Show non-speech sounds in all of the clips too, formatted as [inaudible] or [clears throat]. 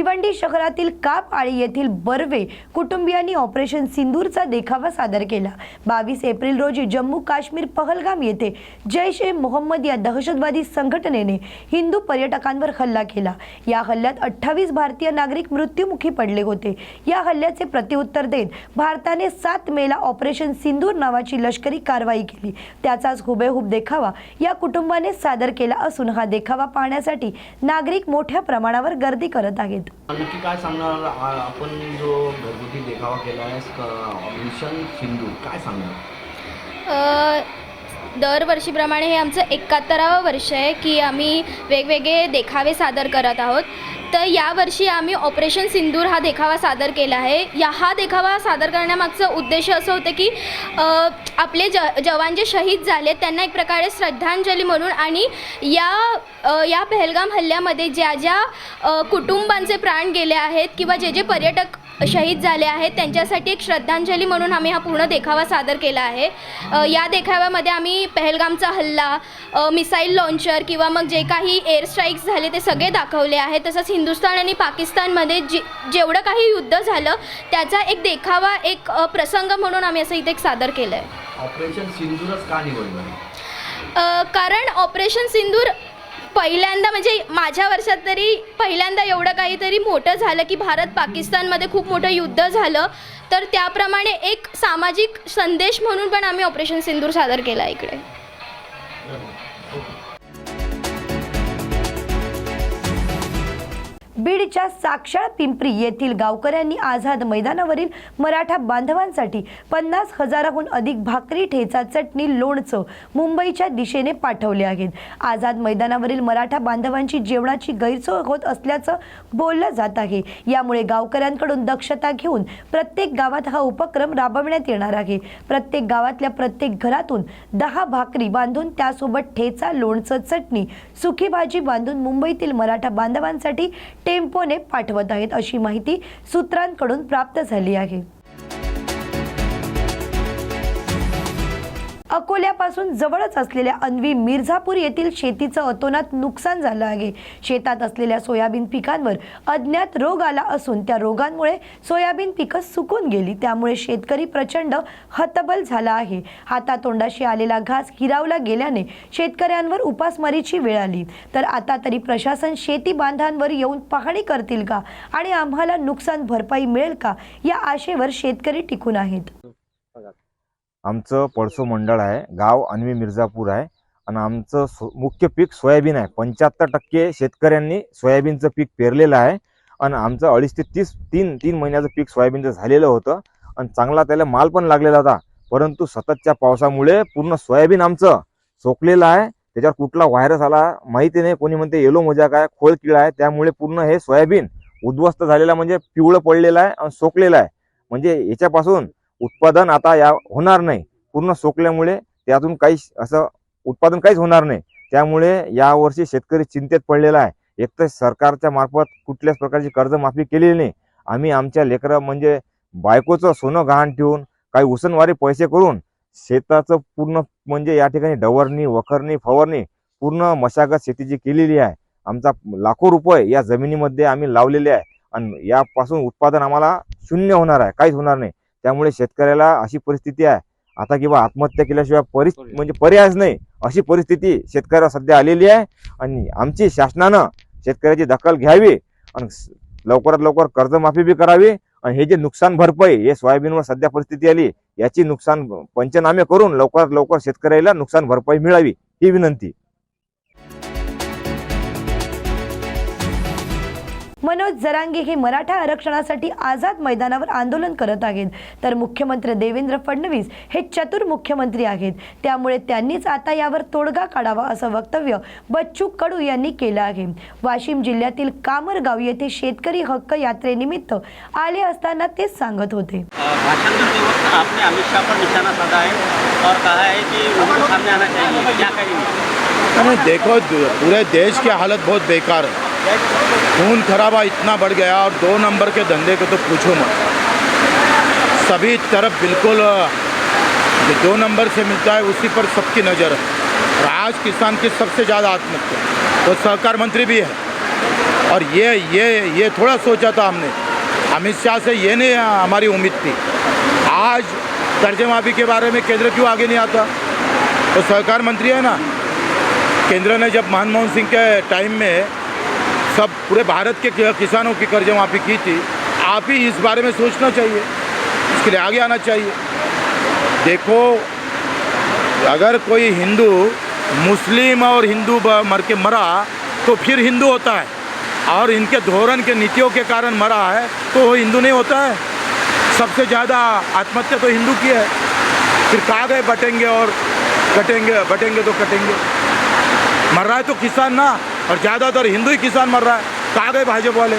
भिवंडी शहरातील काप आळी येथील बर्वे कुटुंबियांनी ऑपरेशन सिंदूरचा देखावा सादर केला. बावीस एप्रिल रोजी जम्मू काश्मीर पहलगाम येथे जैश ए मोहम्मद या दहशतवादी संघटनेने हिंदू पर्यटकांवर हल्ला केला. या हल्ल्यात अठ्ठावीस भारतीय नागरिक मृत्युमुखी पडले होते. या हल्ल्याचे प्रत्युत्तर देत भारताने सात मेला ऑपरेशन सिंदूर नावाची लष्करी कारवाई केली. त्याचाच हुबेहूब देखावा या कुटुंबाने सादर केला असून हा देखावा पाहण्यासाठी नागरिक मोठ्या प्रमाणावर गर्दी करत आहेत. नक्की काय सांगणार? आपण जो घरगुती देखावा केला आहे मिशन सिंधू काय सांगणार? दरवर्षीप्रमाणे हे आमचं एकाहत्तरावं वर्ष आहे की आम्ही वेगवेगळे देखावे सादर करत आहोत. तर यावर्षी आम्ही ऑपरेशन सिंदूर हा देखावा सादर केला आहे. या हा देखावा सादर करण्यामागचं उद्देश असं होतं की आपले ज जवान जे शहीद झाले त्यांना एक प्रकारे श्रद्धांजली म्हणून आणि या या पहलगाम हल्ल्यामध्ये ज्या ज्या कुटुंबांचे प्राण गेले आहेत किंवा जे जे पर्यटक शहीद झाले आहेत. त्यांच्यासाठी एक श्रद्धांजली म्हणून आम्ही हा पूर्ण देखावा सादर केला आहे. या देखाव्यामध्ये आम्ही पहलगामचा हल्ला मिसाईल लॉन्चर किंवा मग जे काही एअर स्ट्राईक्स झाले ते सगळे दाखवले आहेत. तसंच हिंदुस्थान आणि पाकिस्तानमध्ये जे जेवढं काही युद्ध झालं त्याचा एक देखावा एक प्रसंग म्हणून आम्ही असं इथे एक सादर केलं आहे ऑपरेशन सिंधूरच का निवडलं कारण ऑपरेशन सिंदूर पहिल्यांदा म्हणजे माझ्या वर्षात तरी पहिल्यांदा एवढं काहीतरी मोठं झालं की भारत पाकिस्तानमध्ये खूप मोठं युद्ध झालं. तर त्याप्रमाणे एक सामाजिक संदेश म्हणून पण आम्ही ऑपरेशन सिंदूर सादर केला आहे इकडे बीडच्या साक्षाळ पिंपरी येथील गावकऱ्यांनी आझाद मैदानावरील मराठा बांधवांसाठी पन्नास हजाराहून अधिक भाकरी ठेचा चटणी लोणचं मुंबईच्या दिशेने पाठवले आहेत. आझाद मैदानावरील मराठा बांधवांची जेवणाची गैरसोय होत असल्याचं बोललं जात आहे. यामुळे गावकऱ्यांकडून दक्षता घेऊन प्रत्येक गावात हा उपक्रम राबवण्यात येणार आहे. प्रत्येक गावातल्या प्रत्येक घरातून दहा भाकरी बांधून त्यासोबत ठेचा लोणचं चटणी सुखी भाजी बांधून मुंबईतील मराठा बांधवांसाठी टेम्पोने पाठवत आहेत अशी माहिती सूत्रांकडून प्राप्त झाली आहे. अकोल्यापासून जवळच असलेल्या अन्वी मिर्झापूर येथील शेतीचं अतोनात नुकसान झालं आहे. शेतात असलेल्या सोयाबीन पिकांवर अज्ञात रोग आला असून त्या रोगांमुळे सोयाबीन पिकं सुकून गेली. त्यामुळे शेतकरी प्रचंड हतबल झाला आहे. हातातोंडाशी आलेला घास हिरावला गेल्याने शेतकऱ्यांवर उपासमारीची वेळ आली. तर आता तरी प्रशासन शेती बांधांवर येऊन पाहणी करतील का? आणि आम्हाला नुकसान भरपाई मिळेल का? या आशेवर शेतकरी टिकून आहेत. आमचं पळसो मंडळ आहे गाव अन्वी मिर्झापूर आहे आणि आमचं सो मुख्य पीक सोयाबीन आहे. पंच्याहत्तर टक्के शेतकऱ्यांनी सोयाबीनचं पीक पेरलेलं आहे आणि आमचं अडीच ते तीस तीन तीन महिन्याचं पीक सोयाबीनचं झालेलं होतं आणि चांगला त्याला माल पण लागलेला होता. परंतु सततच्या पावसामुळे पूर्ण सोयाबीन आमचं सोकलेलं आहे. त्याच्यावर कुठला व्हायरस आला माहिती नाही. कोणी म्हणते येलो मोजाक आहे खोळ किळा आहे. त्यामुळे पूर्ण हे सोयाबीन उद्ध्वस्त झालेलं म्हणजे पिवळं पडलेलं आहे आणि सोकलेलं आहे. म्हणजे याच्यापासून उत्पादन आता या होणार नाही. पूर्ण सोकल्यामुळे त्यातून काही असं उत्पादन काहीच होणार नाही. त्यामुळे यावर्षी शेतकरी चिंतेत पडलेला आहे. एक तर सरकारच्या मार्फत कुठल्याच प्रकारची कर्जमाफी केलेली नाही. आम्ही आमच्या लेकरं म्हणजे बायकोचं सोनं गहाण ठेवून काही उसनवारी पैसे करून शेताचं पूर्ण म्हणजे या ठिकाणी डवरणी वखरणी फवारणी पूर्ण मशागत शेतीची केलेली आहे. आमचा लाखो रुपये या जमिनीमध्ये आम्ही लावलेले आहे. आणि यापासून उत्पादन आम्हाला शून्य होणार आहे. काहीच होणार नाही. त्यामुळे शेतकऱ्याला अशी परिस्थिती आहे. आता किंवा आत्महत्या केल्याशिवाय परि म्हणजे पर्यायच नाही. अशी परिस्थिती शेतकऱ्याला सध्या आलेली आहे. आणि आमची शासनानं शेतकऱ्याची दखल घ्यावी आणि लवकरात लवकर कर्जमाफी बी करावी आणि हे जे नुकसान भरपाई हे सोयाबीनवर सध्या परिस्थिती आली याची नुकसान पंचनामे करून लवकरात लवकर शेतकऱ्याला नुकसान भरपाई मिळावी ही विनंती. मनोज जरांगे हे मराठा आरक्षणासाठी आझाद मैदानावर आंदोलन करत आहेत. तर मुख्यमंत्री देवेंद्र फडणवीस हे चतुर मुख्यमंत्री आहेत. त्यामुळे त्यांनीच आता यावर तोडगा काढावा असं वक्तव्य बच्चू कडू यांनी केलं आहे. वाशिम जिल्ह्यातील कामरगाव येथे शेतकरी हक्क यात्रेनिमित्त आले असताना ते सांगत होते. भाषण करते वक्त आपने अमित शाह पर निशाना साधा है और कहा है कि उनको सामने आना चाहिए. क्या करेंगे अरे देखो पूरे देश की हालत बहुत बेकार है। खून खराबा इतना बढ़ गया और दो नंबर के धंधे को तो पूछो मत। सभी तरफ़ बिल्कुल जो दो नंबर से मिलता है, उसी पर सबकी नज़र है। आज किसान की सबसे ज़्यादा आत्महत्या। तो सहकार मंत्री भी है। और ये ये ये थोड़ा सोचा था हमने। अमित शाह से ये नहीं हमारी उम्मीद थी। आज कर्ज माफ़ी के बारे में केंद्र क्यों आगे नहीं आता? तो सहकार मंत्री है ना। केंद्र ने जब मनमोहन सिंह के टाइम में सब पूरे भारत के किसानों की कर्ज माफ़ी की थी। आप ही इस बारे में सोचना चाहिए। इसके लिए आगे आना चाहिए। देखो, अगर कोई हिंदू, मुस्लिम और हिंदू मर के मरा तो फिर हिंदू होता है। और इनके धोरण के नीतियों के कारण मरा है तो वो हिंदू नहीं होता है। सबसे ज़्यादा आत्महत्या तो हिंदू की है। फिर कहाँ गए बटेंगे और कटेंगे, बटेंगे तो कटेंगे। मर रहा है तो किसान ना। और ज़्यादातर हिंदू ही किसान मर रहा है। कहाँ गए भाजपा वाले।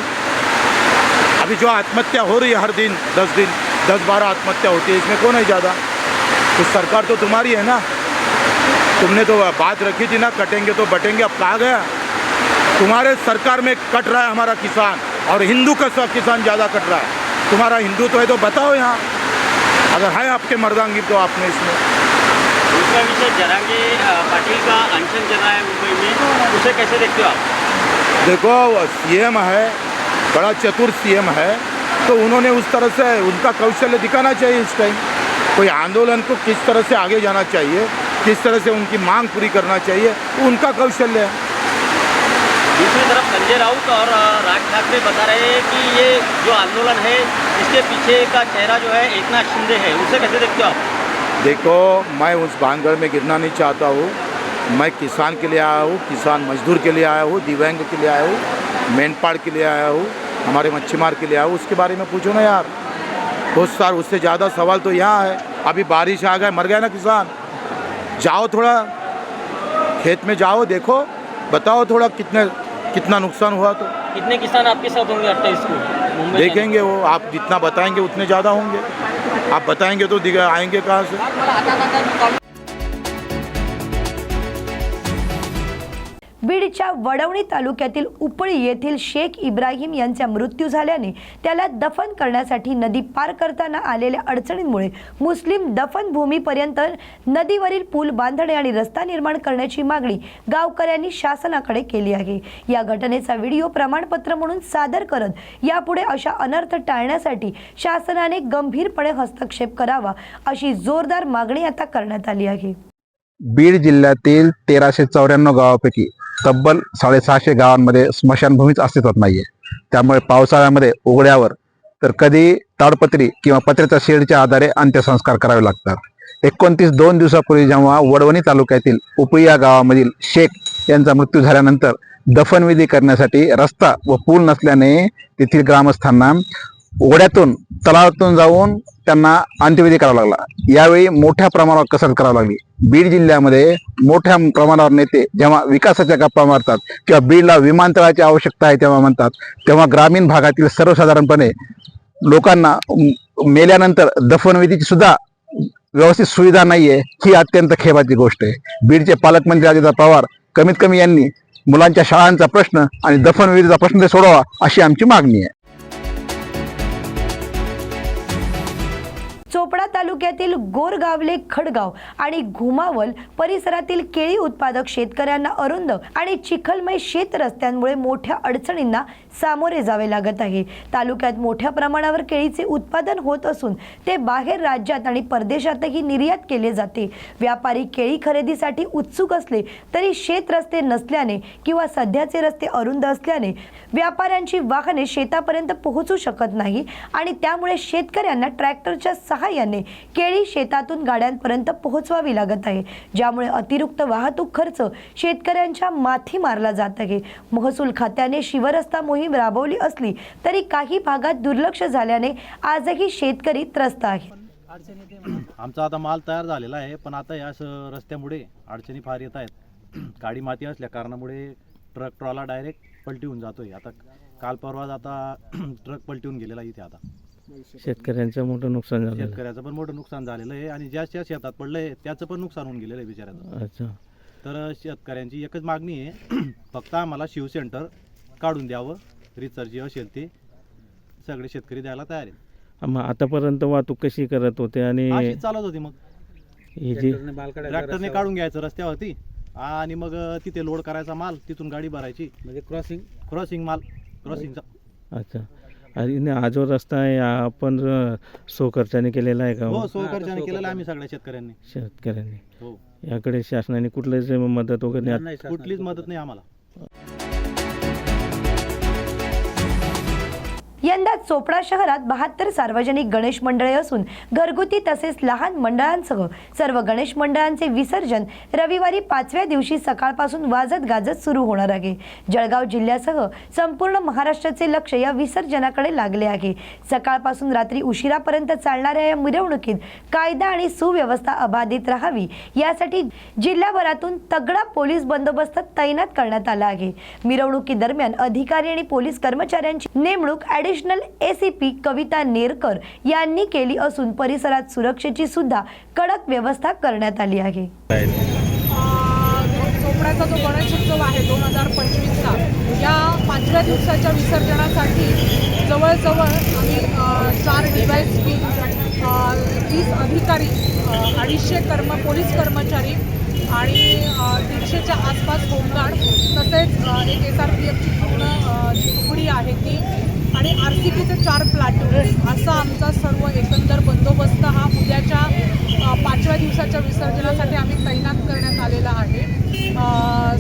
अभी जो आत्महत्या हो रही है हर दिन, दस दिन, दस बारह आत्महत्या होती है, इसमें कौन है ज़्यादा? तो सरकार तो तुम्हारी है ना। तुमने तो बात रखी थी ना, कटेंगे तो बटेंगे, अब कहाँ गया? तुम्हारे सरकार में कट रहा है हमारा किसान, और हिंदू का सब किसान ज़्यादा कट रहा है। तुम्हारा हिंदू तो है तो बताओ यहाँ। अगर है आपके मर्दांगी तो आपने इसमें। दूसरा विषय जरांगे पाटिल का अनशन चल रहा है मुंबई में उसे कैसे देखते हो आप? देखो सीएम है बड़ा चतुर सीएम है तो उन्होंने उस तरह से उनका कौशल्य दिखाना चाहिए इस टाइम कोई आंदोलन को किस तरह से आगे जाना चाहिए किस तरह से उनकी मांग पूरी करना चाहिए वो उनका कौशल्य है। दूसरी तरफ़ संजय राउत और राज ठाकरे बता रहे हैं कि ये जो आंदोलन है इसके पीछे का चेहरा जो है एकनाथ शिंदे है। उसे कैसे देखते हो आप? देखो, मैं उस भानगढ़ में गिरना नहीं चाहता हूँ। मैं किसान के लिए आया हूँ, किसान मजदूर के लिए आया हूँ, दिव्यांग के लिए आया हूँ, मेनपाड़ के लिए आया हूँ, हमारे मच्छीमार के लिए आया हूँ। उसके बारे में पूछो ना यार। बहुत सार, उससे ज़्यादा सवाल तो यहाँ है। अभी बारिश आ गए मर गया ना किसान? जाओ थोड़ा। खेत में जाओ, देखो। बताओ थोड़ा कितने, कितना नुकसान हुआ तो। कितने किसान आपके साथ होंगे अट्ठाईस को? देखेंगे वो आप जितना बताएंगे उतने ज़्यादा होंगे। आप बताएंगे तो दिखा आएंगे कहाँ से? बीडच्या वडवणी तालुक्यातील उपळी येथील शेख इब्राहिम यांचा मृत्यू झाल्याने त्याला दफन करण्यासाठी नदी पार करताना आलेल्या अडचणींमुळे मुस्लिम दफनभूमीपर्यंत नदीवरील पूल बांधणे आणि रस्ता निर्माण करण्याची मागणी गावकऱ्यांनी शासनाकडे केली आहे. या घटनेचा व्हिडिओ प्रमाणपत्र म्हणून सादर करत यापुढे अशा अनर्थ टाळण्यासाठी शासनाने गंभीरपणे हस्तक्षेप करावा अशी जोरदार मागणी आता करण्यात आली आहे. बीड जिल्ह्यातील तेराशे चौऱ्याण्णव गावापैकी तब्बल साडेसहाशे गावांमध्ये स्मशानभूमीच अस्तित्वात नाहीये. त्यामुळे पावसाळ्यामध्ये उघड्यावर तर कधी ताडपत्री किंवा पत्र्याच्या शेडच्या आधारे अंत्यसंस्कार करावे लागतात. एकोणतीस दोन दिवसापूर्वी जेव्हा वडवणी तालुक्यातील उपई या गावामधील शेख यांचा मृत्यू झाल्यानंतर दफनविधी करण्यासाठी रस्ता व पूल नसल्याने तेथील ग्रामस्थांना ओढ्यातून तलावातून जाऊन त्यांना अंत्यविधी करावा लागला. यावेळी मोठ्या प्रमाणावर कसरत करावी लागली. बीड जिल्ह्यामध्ये मोठ्या प्रमाणावर नेते जेव्हा विकासाच्या गप्पा मारतात किंवा बीडला विमानतळाची आवश्यकता आहे तेव्हा म्हणतात तेव्हा ग्रामीण भागातील सर्वसाधारणपणे लोकांना मेल्यानंतर दफनविधीची सुद्धा व्यवस्थित सुविधा नाहीये ही अत्यंत खेबाची गोष्ट आहे. बीडचे पालकमंत्री अजित पवार कमीत कमी यांनी मुलांच्या शाळांचा प्रश्न आणि दफनविधीचा प्रश्न ते सोडवा अशी आमची मागणी आहे. तालुक्यातील गोरगावले खडगाव आणि घुमावल परिसरातील केळी उत्पादक शेतकऱ्यांना अरुंद आणि चिखलमय शेत रस्त्यांमुळे मोठ्या अडचणींना सामोरे जावे लागत आहे. तालुक्यात मोठ्या प्रमाणावर केळीचे उत्पादन होत असून ते बाहेर राज्यात आणि परदेशातही निर्यात केले जाते. व्यापारी केळी खरेदीसाठी उत्सुक असले तरी शेत रस्ते नसल्याने किंवा सध्याचे रस्ते अरुंद असल्याने व्यापाऱ्यांची वाहने शेतापर्यंत पोहोचू शकत नाही आणि त्यामुळे शेतकऱ्यांना ट्रॅक्टरच्या सहाय्याने केळी शेतातून गाड्यांपर्यंत पोहोचवावी लागत आहे. ज्यामुळे अतिरिक्त वाहतूक खर्च शेतकऱ्यांच्या माथी मारला जात आहे. महसूल खात्याने शिवरस्ता मोहीम राबवली असली तरी काही भागात दुर्लक्ष झाल्याने आजही शेतकरी त्रस्त आहेत. आमचा आता माल तयार झालेला आहे पण आता या रस्त्यामुळे अडचणी फार येत आहेत. [clears throat] काळी माती असल्या कारणामुळे ट्रक ट्रॉला डायरेक्ट पलटवून जातोय. आता काल परवाच आता [clears throat] ट्रक पलटवून गेलेला इथे आता. शेतकऱ्यांचं मोठं नुकसान झालं शेतकऱ्याचं पण मोठं नुकसान झालेलं आहे आणि ज्या ज्या शेतात पडलंय त्याचं पण नुकसान होऊन गेलेलं आहे बिचाऱ्याचं. अच्छा. तर शेतकऱ्यांची एकच मागणी आहे [clears throat] फक्त आम्हाला शिव सेंटर काढून द्यावं. रिसर्च जे असेल ते सगळे शेतकरी द्यायला तयार आहेत. मग आतापर्यंत वाहतूक कशी करत होते आणि चालत होती मग. ही जी ट्रॅक्टरने काढून घ्यायचं रस्त्यावरती आणि मग तिथे लोड करायचा माल तिथून गाडी भरायची. म्हणजे क्रॉसिंग क्रॉसिंग माल क्रॉसिंगचा अच्छा. आणि हा जो रस्ता आहे हा आपण अ, स्वखर्चाने केलेला आहे का? हो सहकार्याने केलेलं आहे आम्ही सगळ्या शेतकऱ्यांनी. शेतकऱ्यांनी. हो. याकडे शासनाने कुठलंच मदत वगैरे नाही कुठलीच मदत नाही आम्हाला. यंदा चोपडा शहरात बहात्तर सार्वजनिक गणेश मंडळे असून घरगुती तसेच लहान मंडळांसह सर्व गणेश मंडळांचे विसर्जन रविवारी पाचव्या दिवशी सकाळपासून वाजत गाजत सुरू होणार आहे. जळगाव जिल्ह्यासह संपूर्ण महाराष्ट्राचे लक्ष या विसर्जनाकडे लागले आहे. सकाळपासून रात्री उशिरापर्यंत चालणाऱ्या या मिरवणुकीत कायदा आणि सुव्यवस्था अबाधित राहावी यासाठी जिल्हाभरातून तगडा पोलीस बंदोबस्त तैनात करण्यात आला आहे. मिरवणुकीदरम्यान अधिकारी आणि पोलीस कर्मचाऱ्यांची नेमणूक ॲडिशनल एसीपी कविता नेरकर यांनी केली असून परिसरात सुरक्षेची सुद्धा कडक व्यवस्था करण्यात आली आहे. चोपड्याचा जो गणेशोत्सव आहे दोन हजार पंचवीसचा या पाचव्या दिवसाच्या विसर्जनासाठी जवळजवळ आम्ही चार डिवाईस तीस अधिकारी अडीचशे कर्म पोलीस कर्मचारी आणि अ, दीडशेच्या आसपास होमगार्ड तसेच एक एस आर पी एफची पूर्ण जी तुकडी आहे ती आणि आर सी पीचे चार प्लाटून असा आमचा सर्व एकंदर बंदोबस्त हा उद्याच्या पाचव्या दिवसाच्या विसर्जनासाठी आम्ही तैनात करण्यात आलेला आहे.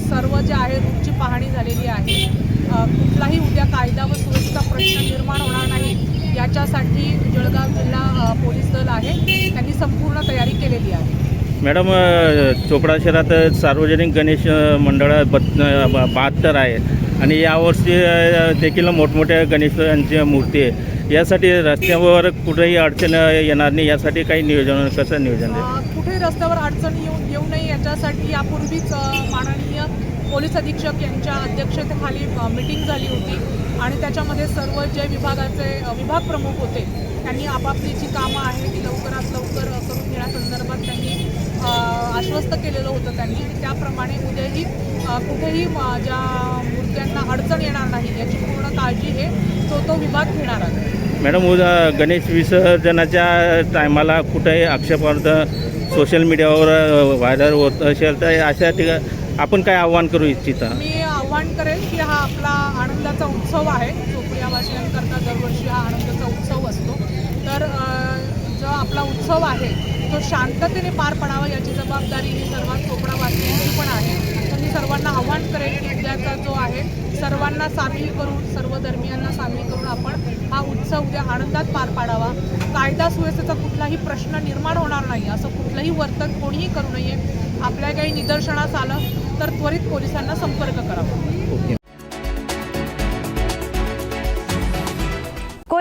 सर्व जे आहे रूटची पाहणी झालेली आहे. कुठलाही उद्या कायदा व सुरक्षेचा प्रश्न निर्माण होणार नाही याच्यासाठी जळगाव जिल्हा पोलीस दल आहे. त्यांनी संपूर्ण तयारी केलेली आहे. मॅडम चोपडा शहरात सार्वजनिक गणेश मंडळ बत बहात्तर आहे. आणि यावर्षी देखील मोठमोठ्या गणेशांची मूर्ती आहे. यासाठी रस्त्यावर कुठेही अडचण येणार नाही. यासाठी काही नियोजन कसं नियोजन आहे कुठे रस्त्यावर अडचण येऊन येऊ नये याच्यासाठी यापूर्वीच माननीय पोलीस अधीक्षक यांच्या अध्यक्षतेखाली मीटिंग झाली होती. आणि त्याच्यामध्ये सर्व जे विभागाचे विभाग प्रमुख होते त्यांनी आपापली जी कामं आहे ती लवकरात लवकर करून घेण्यासंदर्भात त्यांनी आश्वस्त केलेलं होतं त्यांनी त्याप्रमाणे उद्याही कुठेही ज्या मूर्त्यांना अडचण येणार नाही याची पूर्ण काळजी हे तो तो विभाग घेणार आहे. मॅडम उद्या गणेश विसर्जनाच्या टायमाला कुठेही आक्षेपार्थ सोशल मीडियावर व्हायरल होत असेल तर अशा ठिकाणी आपण काय आव्हान करू इच्छिता? मी आव्हान करेन की हा आपला आनंदाचा उत्सव आहे. चोपडियावासियांकरता दरवर्षी हा आनंदाचा उत्सव असतो. तर जो आपला उत्सव आहे तो शांततेने पार पडावा याची जबाबदारी ही सर्वात चोपडावासियांची पण आहे. तर मी सर्वांना आव्हान करेन की उद्याचा जो आहे सर्वांना सामील करून सर्व धर्मियांना सामील करून आपण हा उत्सव उद्या आनंदात पार पाडावा. कायदा सुव्यवस्थेचा कुठलाही प्रश्न निर्माण होणार नाही असं कुठलंही वर्तन कोणीही करू नये. आपल्या काही निदर्शनास आलं तर त्वरित पोलिसांना संपर्क करावा.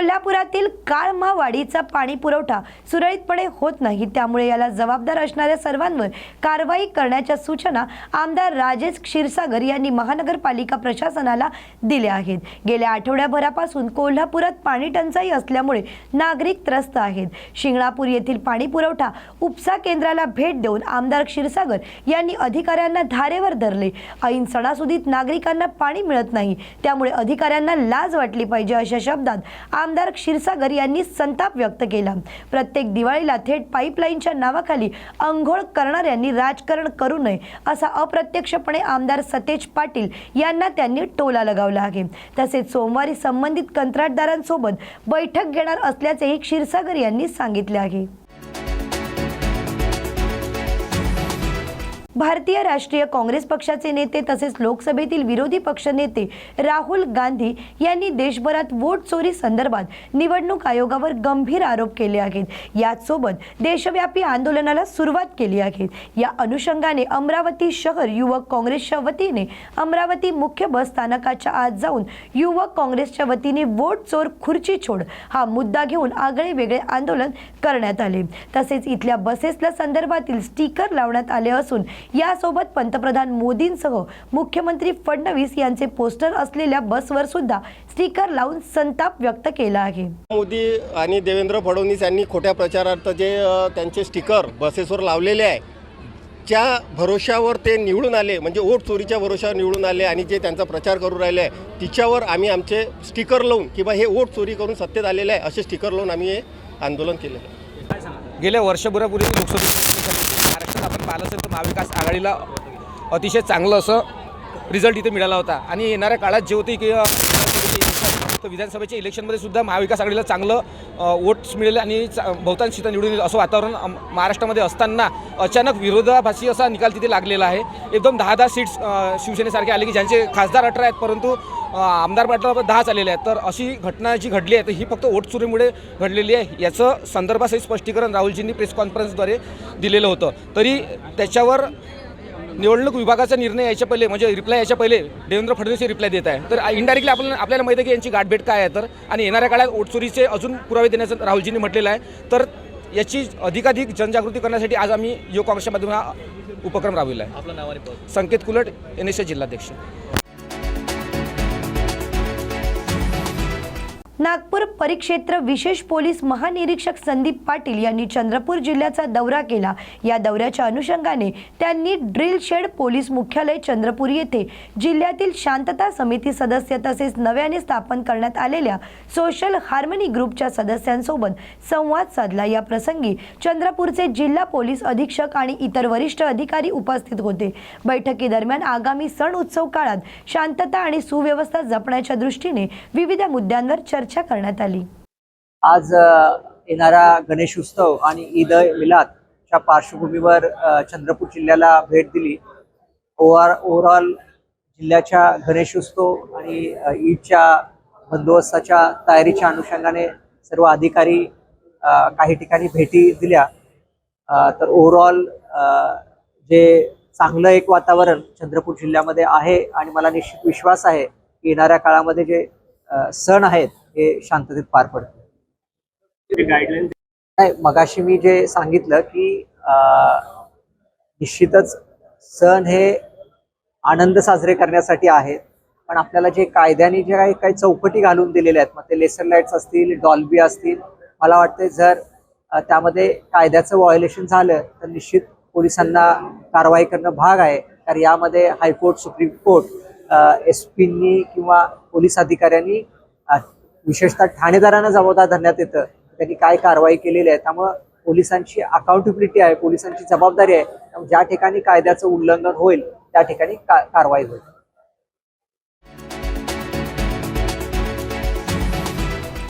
कोल्हापुरातील काळमावाडीचा पाणी पुरवठा सुरळीतपणे होत नाही. त्यामुळे याला जबाबदार असणाऱ्या सर्वांवर कारवाई करण्याच्या सूचना आमदार राजेश क्षीरसागर यांनी महानगरपालिका प्रशासनाला दिल्या आहेत. गेल्या आठवड्याभरापासून कोल्हापुरात पाणी टंचाई असल्यामुळे नागरिक त्रस्त आहेत. शिंगणापूर येथील पाणी पुरवठा उपसा केंद्राला भेट देऊन आमदार क्षीरसागर यांनी अधिकाऱ्यांना धारेवर धरले. ऐन सणासुदीत नागरिकांना पाणी मिळत नाही. त्यामुळे अधिकाऱ्यांना लाज वाटली पाहिजे अशा शब्दात आमदार क्षीरसागर यांनी संताप व्यक्त केला. प्रत्येक दिवाळीला थेट पाईपलाईनच्या नावाखाली अंघोळ करणाऱ्यांनी राजकारण करू नये असा अप्रत्यक्षपणे आमदार सतेज पाटील यांना त्यांनी टोला लगावला आहे. तसेच सोमवारी संबंधित कंत्राटदारांसोबत बैठक घेणार असल्याचेही क्षीरसागर यांनी सांगितले आहे. भारतीय राष्ट्रीय काँग्रेस पक्षाचे नेते तसेच लोकसभेतील विरोधी पक्षनेते राहुल गांधी यांनी देशभरात वोट चोरी संदर्भात निवडणूक आयोगावर गंभीर आरोप केले आहेत. याचसोबत देशव्यापी आंदोलनाला सुरुवात केली आहे. या अनुषंगाने अमरावती शहर युवक काँग्रेसच्या वतीने अमरावती मुख्य बस स्थानकाच्या आत जाऊन युवक काँग्रेसच्या वतीने वोट चोर खुर्ची छोड हा मुद्दा घेऊन आगळे वेगळे आंदोलन करण्यात आले. तसेच इथल्या बसेसला संदर्भातील स्टिकर लावण्यात आले असून यासोबत पंतप्रधान मोदींसह मुख्यमंत्री फडणवीस यांचे पोस्टर असलेल्या बसवर सुद्धा स्टिकर लावून संताप व्यक्त केला आहे. मोदी आणि देवेंद्र फडणवीस यांनी खोट्या प्रचारार्थ जे त्यांचे स्टिकर बसेसवर लावलेले आहे त्या भरोशावर ते निवडून आले म्हणजे वोट चोरीच्या भरोशावर निवडून आले आणि जे त्यांचा प्रचार करू राहिले आहे तिच्यावर आम्ही आमचे स्टिकर लावून किंवा हे वोट चोरी करून सत्तेत आलेले आहे असे स्टिकर लावून आम्ही हे आंदोलन केलेलं आहे. गेल्या वर्षभरापूर्वी लोकसभेच्या आपण पाहिलं असेल तर महाविकास आघाडीला अतिशय चांगलं असं रिझल्ट इथे मिळाला होता. आणि येणाऱ्या काळात जे होते की तर विधानसभेच्या इलेक्शनमध्ये सुद्धा महाविकास आघाडीला चांगलं वोट्स मिळेल आणि चा- बहुतांश सीटं निवडून येईल असं वातावरण महाराष्ट्रामध्ये असताना अचानक विरोधाभासी असा निकाल तिथे लागलेला आहे. एकदम दहा दहा सीट्स शिवसेनेसारखे आले की ज्यांचे खासदार अठरा आहेत परंतु आमदार पाटला दहाच आलेले आहेत. तर अशी घटना जी घडली आहे तर ही फक्त वोट चोरीमुळे घडलेली आहे याचं संदर्भासहित स्पष्टीकरण राहुलजींनी प्रेस कॉन्फरन्सद्वारे दिलेलं होतं. तरी त्याच्यावर निवडणूक विभागाचा निर्णय यायच्या पहिले म्हणजे रिप्लाय यायच्या पहिले देवेंद्र फडणवीस हे रिप्लाय देत आहे. तर इनडायरेक्टली आपल्याला आपल्याला माहिती आहे की यांची गाठभेट काय आहे तर आणि येणाऱ्या काळात वोटचोरीचे अजून पुरावे देण्याचं राहुलजींनी म्हटलेलं आहे. तर याची अधिकाधिक जनजागृती करण्यासाठी आज आम्ही युवक काँग्रेसच्या माध्यमातून हा उपक्रम राबविला आहे. संकेत कुलट एन एस जिल्हाध्यक्ष. नागपूर परिक्षेत्र विशेष पोलीस महानिरीक्षक संदीप पाटील यांनी चंद्रपूर जिल्ह्याचा दौरा केला. या दौऱ्याच्या अनुषंगाने त्यांनी ड्रिल शेड पोलीस मुख्यालय चंद्रपूर येथे जिल्ह्यातील शांतता समिती सदस्य तसेच नव्याने स्थापन करण्यात आलेल्या सोशल हार्मनी ग्रुपच्या सदस्यांसोबत संवाद साधला. या प्रसंगी चंद्रपूरचे जिल्हा पोलीस अधीक्षक आणि इतर वरिष्ठ अधिकारी उपस्थित होते. बैठकीदरम्यान आगामी सण उत्सव काळात शांतता आणि सुव्यवस्था जपण्याच्या दृष्टीने विविध मुद्द्यांवर चर्चा करण्यात आली. आज येणारा गणेश उत्सव आणि ईद मिलादच्या पार्श्वभूमीवर चंद्रपूर जिल्ह्याला भेट दिली. ओव्हर ओव्हरऑल जिल्ह्याच्या गणेश उत्सव आणि ईदच्या बंदोबस्ताच्या तयारीच्या अनुषंगाने सर्व अधिकारी काही ठिकाणी भेटी दिल्या. तर ओव्हरऑल जे चांगलं एक वातावरण चंद्रपूर जिल्ह्यामध्ये आहे आणि मला निश्चित विश्वास आहे की येणाऱ्या काळामध्ये जे सण आहेत हे शांततेत पार पडतील नाही मगाशी मी जे सांगितलं की निश्चितच सण हे आनंद साजरे करण्यासाठी आहेत पण आपल्याला जे कायद्याने जे काही काही चौकटी घालून दिलेल्या आहेत मग ते लेसर लाईट्स असतील डॉल्बी असतील मला वाटते जर त्यामध्ये कायद्याचं व्हायोलेशन झालं तर निश्चित पोलिसांना कारवाई करणं भाग आहे. कारण यामध्ये हायकोर्ट सुप्रीम कोर्ट एस पींनी किंवा पोलीस अधिकाऱ्यांनी विशेषतः ठाणेदारांना जबाबदार धरण्यात येतं. त्यांनी काय कारवाई केलेली आहे? त्यामुळं पोलिसांची अकाउंटेबिलिटी आहे पोलिसांची जबाबदारी आहे. ज्या ठिकाणी कायद्याचं उल्लंघन होईल त्या ठिकाणी का कारवाई होईल.